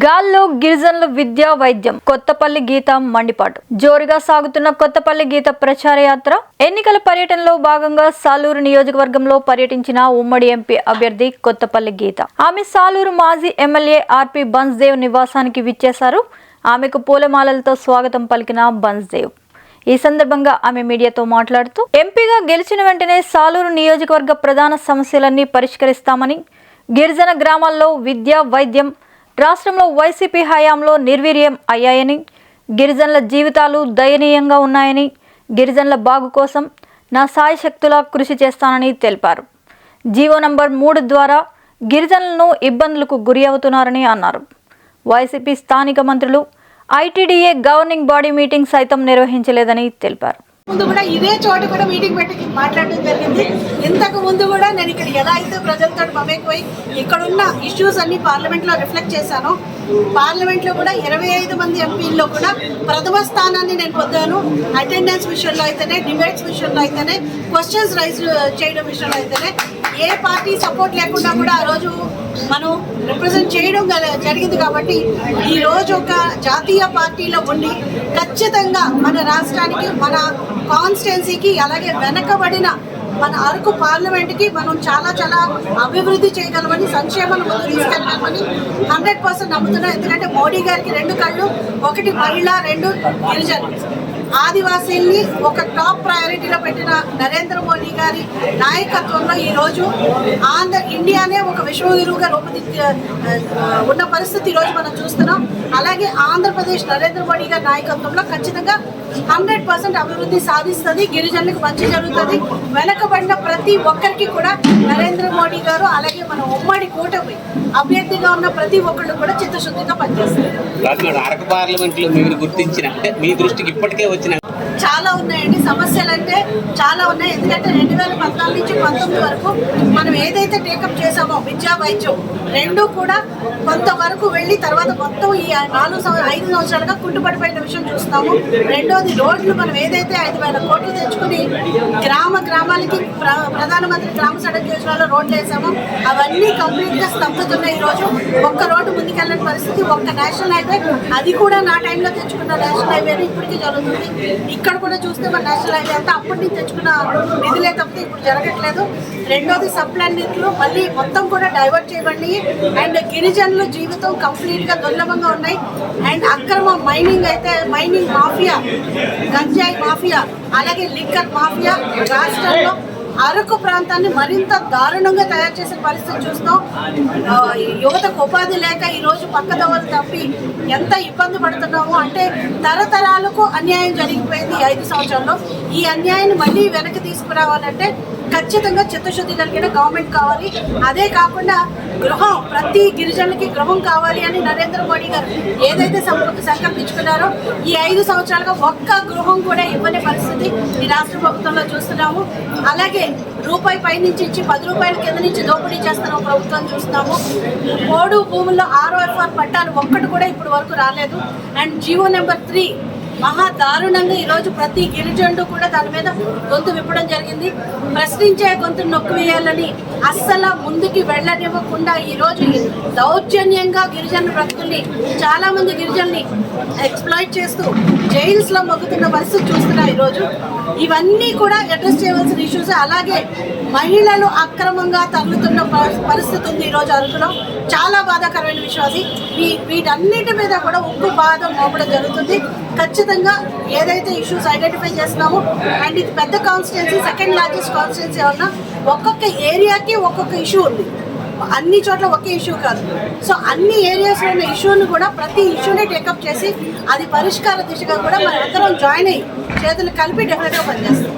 గాల్లో గిరిజనుల విద్యా వైద్యం. కొత్తపల్లి గీత మండిపాటు. జోరుగా సాగుతున్న కొత్తపల్లి గీత ప్రచార యాత్ర ఎన్నికల పర్యటనలో భాగంగా సాలూరు నియోజకవర్గంలో పర్యటించిన ఉమ్మడి ఎంపీ అభ్యర్థి కొత్తపల్లి గీత. ఆమె సాలూరు మాజీ ఎమ్మెల్యే ఆర్పి బన్స్దేవ్ నివాసానికి విచ్చేశారు. ఆమెకు పూలమాలలతో స్వాగతం పలికిన బన్స్దేవ్. ఈ సందర్భంగా ఆమె మీడియాతో మాట్లాడుతూ ఎంపీగా గెలిచిన వెంటనే సాలూరు నియోజకవర్గ ప్రధాన సమస్యలన్నీ పరిష్కరిస్తామని గిరిజన గ్రామాల్లో విద్య వైద్యం రాష్ట్రంలో వైసీపీ హయాంలో నిర్వీర్యం అయ్యాయని గిరిజనుల జీవితాలు దయనీయంగా ఉన్నాయని గిరిజనుల బాగు కోసం నా సాయశక్తులా కృషి చేస్తానని తెలిపారు. జీవో నంబర్ మూడు ద్వారా గిరిజనులను ఇబ్బందులకు గురి అవుతున్నారని అన్నారు. వైసీపీ స్థానిక మంత్రులు ఐటీడీఏ గవర్నింగ్ బాడీ మీటింగ్ సైతం నిర్వహించలేదని తెలిపారు. ముందు కూడా ఇదే చోట కూడా మీటింగ్ పెట్టి మాట్లాడడం జరిగింది. ఇంతకు ముందు కూడా నేను ఇక్కడ ఎలా అయితే ప్రజలతో మమేకపోయి ఇక్కడున్న ఇష్యూస్ అన్ని పార్లమెంట్లో రిఫ్లెక్ట్ చేశాను పార్లమెంట్లో కూడా ఇరవై ఐదు మంది ఎంపీల్లో కూడా ప్రథమ స్థానాన్ని నేను పొందాను. అటెండెన్స్ విషయంలో అయితేనే డిబేట్స్ విషయంలో అయితేనే క్వశ్చన్స్ రైజ్ చేయడం విషయంలో అయితేనే ఏ పార్టీ సపోర్ట్ లేకుండా కూడా ఆ రోజు మనం రిప్రజెంట్ చేయడం జరిగింది కాబట్టి ఈ రోజు ఒక జాతీయ పార్టీలో ఉండి ఖచ్చితంగా మన రాష్ట్రానికి మన కాన్స్టిట్యున్సీకి అలాగే వెనకబడిన మన అరకు పార్లమెంట్కి మనం చాలా చాలా అభివృద్ధి చేయగలమని సంక్షేమాన్ని ముందు తీసుకెళ్ళగలమని హండ్రెడ్ పర్సెంట్ నమ్ముతున్నాం. ఎందుకంటే మోడీ గారికి రెండు కళ్ళు ఒకటి మహిళ రెండు గిరిజనులు. ఆదివాసీల్ని ఒక టాప్ ప్రయారిటీలో పెట్టిన నరేంద్ర మోడీ గారి నాయకత్వంలో ఈరోజు ఆంధ్ర ఇండియానే ఒక విశ్వగురువుగా రూపుదిద్ది ఉన్న పరిస్థితి ఈరోజు రోజు మనం చూస్తున్నాం. అలాగే ఆంధ్రప్రదేశ్ నరేంద్ర మోడీ గారి నాయకత్వంలో ఖచ్చితంగా హండ్రెడ్ పర్సెంట్ అభివృద్ధి సాధిస్తుంది గిరిజనులకు మంచి జరుగుతుంది. వెనకబడిన ప్రతి ఒక్కరికి కూడా నరేంద్ర మోడీ గారు అలాగే మన ఉమ్మడి కూటమి అభ్యర్థిగా ఉన్న ప్రతి ఒక్కళ్ళు కూడా చిత్తశుద్ధిగా పనిచేస్తారు రాజుగారు అరకు పార్లమెంట్లో మీరు గుర్తించిన అంటే మీ దృష్టికి ఇప్పటికే చాలా ఉన్నాయండి. సమస్యలు అంటే చాలా ఉన్నాయి. ఎందుకంటే రెండు వేల పద్నాలుగు నుంచి పంతొమ్మిది వరకు మనం ఏదైతే టేకప్ చేసామో విద్యా వైద్యం రెండు కూడా కొంతవరకు వెళ్ళి తర్వాత మొత్తం ఈ నాలుగు ఐదు సంవత్సరాలుగా కుంటుపడిపోయిన విషయం చూస్తాము. రెండోది రోడ్లు మనం ఏదైతే ఐదు వేల కోట్లు తెచ్చుకుని గ్రామ గ్రామాలకి ప్ర- ప్రధానమంత్రి గ్రామ సడక్ యోజనలో రోడ్లు వేసామో. అవన్నీ కంప్లీట్గా గా ఈరోజు. ఒక్క రోడ్డు ముందుకెళ్ళని పరిస్థితి ఒక్క నేషనల్ హైవే అది కూడా నా టైంలో తెచ్చుకున్న నేషనల్ హైవే ఇప్పటికీ జరుగుతుంది. ఇక్కడ కూడా చూస్తే మన నేషనల్ హైవే అంతా అప్పటి నుంచి తెచ్చుకున్న నిధులే తప్పితే ఇప్పుడు జరగట్లేదు. రెండోది సప్లైన్ నిధులు మళ్ళీ మొత్తం కూడా డైవర్ట్ చేయబడి అండ్ గిరిజనుల జీవితం కంప్లీట్గా దుర్లభంగా ఉన్నాయి. అండ్ అక్రమ మైనింగ్ అయితే మైనింగ్ మాఫియా గంజాయి మాఫియా అలాగే లిక్కర్ మాఫియా రాష్ట్రంలో అరకు ప్రాంతాన్ని మరింత దారుణంగా తయారు చేసే పరిస్థితి చూస్తాం యువతకు ఉపాధి లేక ఈరోజు పక్కదవలు తప్పి ఎంత ఇబ్బంది పడుతున్నామో అంటే తరతరాలకు అన్యాయం జరిగిపోయింది ఐదు సంవత్సరాల్లో. ఈ అన్యాయాన్ని మళ్ళీ వెనక్కి తీసుకురావాలంటే ఖచ్చితంగా చిత్తశుద్ధి కలిగిన గవర్నమెంట్ కావాలి. అదే కాకుండా గృహం ప్రతి గిరిజనులకి గృహం కావాలి అని నరేంద్ర మోడీ గారు ఏదైతే సంకల్పించుకున్నారో ఈ ఐదు సంవత్సరాలుగా ఒక్క గృహం కూడా ఇవ్వని పరిస్థితి ఈ రాష్ట్ర ప్రభుత్వంలో చూస్తున్నాము. అలాగే రూపాయి పై నుంచి ఇచ్చి పది రూపాయల కింద నుంచి దోపిడీ చేస్తున్న ప్రభుత్వం చూస్తున్నాము. మూడు భూముల్లో ఆర్ఓఎఫ్ఆర్ పట్టాలు ఒక్కటి కూడా ఇప్పటి వరకు రాలేదు. అండ్ జియో నెంబర్ త్రీ మహా దారుణంగా ఈరోజు ప్రతి గిరిజనుడు కూడా దాని మీద గొంతు విప్పడం జరిగింది. ప్రశ్నించే గొంతు నొక్కి వేయాలని అస్సలు ముందుకి వెళ్ళనివ్వకుండా ఈరోజు దౌర్జన్యంగా గిరిజన భక్తుల్ని చాలా మంది గిరిజనుల్ని ఎక్స్ప్లాయిట్ చేస్తూ జైల్స్లో మొగ్గుతున్న పరిస్థితి చూస్తున్నాం ఈరోజు ఇవన్నీ కూడా అడ్రస్ చేయవలసిన ఇష్యూస్ అలాగే మహిళలు అక్రమంగా తగులుతున్న పరిస్థితి ఉంది ఈరోజు అరకులో చాలా బాధాకరమైన విషయం అది. వీ- వీటన్నిటి మీద కూడా ఉప్పు బాధ మోపడం జరుగుతుంది. ఖచ్చితంగా ఏదైతే ఇష్యూస్ ఐడెంటిఫై చేస్తున్నామో అండ్ ఇది పెద్ద కాన్స్టిట్యున్సీ సెకండ్ లార్జెస్ట్ కాన్స్టిట్యున్సీ ఉన్న ఒక్కొక్క ఏరియాకి ఒక్కొక్క ఇష్యూ ఉంది. అన్ని చోట్ల ఒకే ఇష్యూ కాదు. సో అన్ని ఏరియాస్లో ఉన్న ఇష్యూని కూడా ప్రతి ఇష్యూని టేకప్ చేసి అది పరిష్కార దిశగా కూడా మనందరం అందరం జాయిన్ అయ్యి చేతులు కలిపి డెఫినెట్గా పనిచేస్తాం.